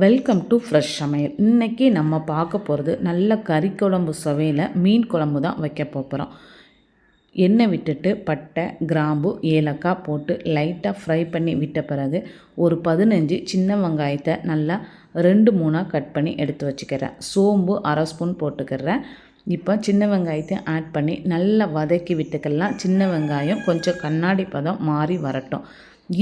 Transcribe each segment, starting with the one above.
Welcome to fresh சமையல் இன்றைக்கி நம்ம பார்க்க போகிறது நல்ல கறி குழம்பு சுவையில் மீன் குழம்பு தான் வைக்க போகிறோம் எண்ணெய் விட்டுட்டு பட்டை கிராம்பு ஏலக்காய் போட்டு லைட்டாக ஃப்ரை பண்ணி விட்ட பிறகு ஒரு பதினஞ்சு சின்ன வெங்காயத்தை நல்லா ரெண்டு மூணாக கட் பண்ணி எடுத்து வச்சுக்கிறேன். சோம்பு அரை ஸ்பூன் போட்டுக்கிறேன். இப்போ சின்ன வெங்காயத்தை ஆட் பண்ணி நல்லா வதக்கி விட்டுக்கலாம். சின்ன வெங்காயம் கொஞ்சம் கண்ணாடி பதம் மாறி வரட்டும்.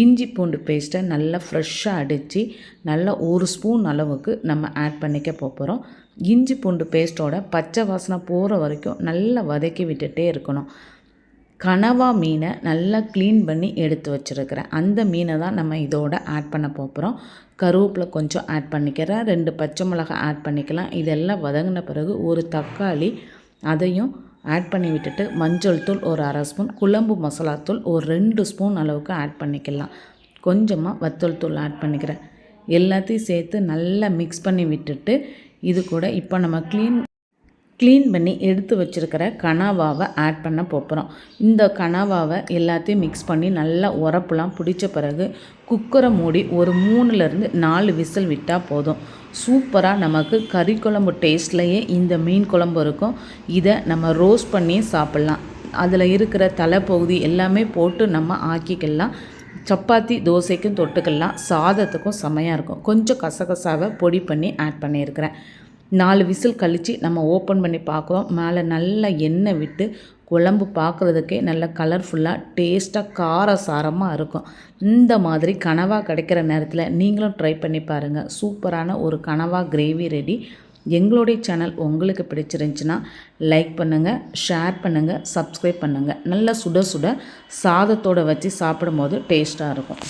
இஞ்சி பூண்டு பேஸ்ட்டை நல்லா ஃப்ரெஷ்ஷாக அடித்து நல்லா ஒரு ஸ்பூன் அளவுக்கு நம்ம ஆட் பண்ணிக்க போகிறோம் இஞ்சி பூண்டு பேஸ்ட்டோட பச்சை வாசனை போகிற வரைக்கும் நல்லா வதக்கி விட்டுட்டே இருக்கணும். கனவா மீனை நல்லா க்ளீன் பண்ணி எடுத்து வச்சுருக்கிறேன். அந்த மீனை தான் நம்ம இதோட ஆட் பண்ண போகிறோம் கருவேப்பிலை கொஞ்சம் ஆட் பண்ணிக்கிறேன். ரெண்டு பச்சை மிளகாய் ஆட் பண்ணிக்கலாம். இதெல்லாம் வதங்கின பிறகு ஒரு தக்காளி அதையும் ஆட் பண்ணி விட்டுட்டு மஞ்சள் தூள் ஒரு அரை ஸ்பூன் குழம்பு மசாலாத்தூள் ஒரு ரெண்டு ஸ்பூன் அளவுக்கு ஆட் பண்ணிக்கலாம். கொஞ்சமாக வத்தல் தூள் ஆட் பண்ணிக்கிறேன். எல்லாத்தையும் சேர்த்து நல்லா மிக்ஸ் பண்ணி விட்டுட்டு இது கூட இப்போ நம்ம க்ளீன் க்ளீன் பண்ணி எடுத்து வச்சுருக்கிற கனவாவை ஆட் பண்ண போகிறோம் இந்த கனவாவை எல்லாத்தையும் மிக்ஸ் பண்ணி நல்லா உரப்புலாம் பிடிச்ச பிறகு குக்கரை மூடி ஒரு மூணுலேருந்து நாலு விசில் விட்டால் போதும். சூப்பராக நமக்கு கறி குழம்பு டேஸ்ட்லேயே இந்த மீன் குழம்பு இருக்கும். இதை நம்ம ரோஸ்ட் பண்ணி சாப்பிட்லாம். அதில் இருக்கிற தலைப்பகுதி எல்லாமே போட்டு நம்ம ஆக்கிக்கலாம். சப்பாத்தி தோசைக்கும் தொட்டுக்கலாம். சாதத்துக்கும் செமையாக இருக்கும். கொஞ்சம் கசகசாவை பொடி பண்ணி ஆட் பண்ணியிருக்கிறேன். நாலு விசில் கழித்து நம்ம ஓப்பன் பண்ணி பார்க்குறோம். மேலே நல்லா எண்ணெய் விட்டு குழம்பு பார்க்குறதுக்கே நல்ல கலர்ஃபுல்லாக டேஸ்ட்டாக கார சாரமாக இருக்கும். இந்த மாதிரி கனவாக கிடைக்கிற நேரத்தில் நீங்களும் ட்ரை பண்ணி பாருங்கள் சூப்பரான ஒரு கனவா கிரேவி ரெடி எங்களுடைய சேனல் உங்களுக்கு பிடிச்சிருந்துச்சின்னா லைக் பண்ணுங்கள் ஷேர் பண்ணுங்கள் சப்ஸ்கிரைப் பண்ணுங்கள் நல்லா சுட சுட சாதத்தோடு வச்சு சாப்பிடும்போது டேஸ்ட்டாக இருக்கும்.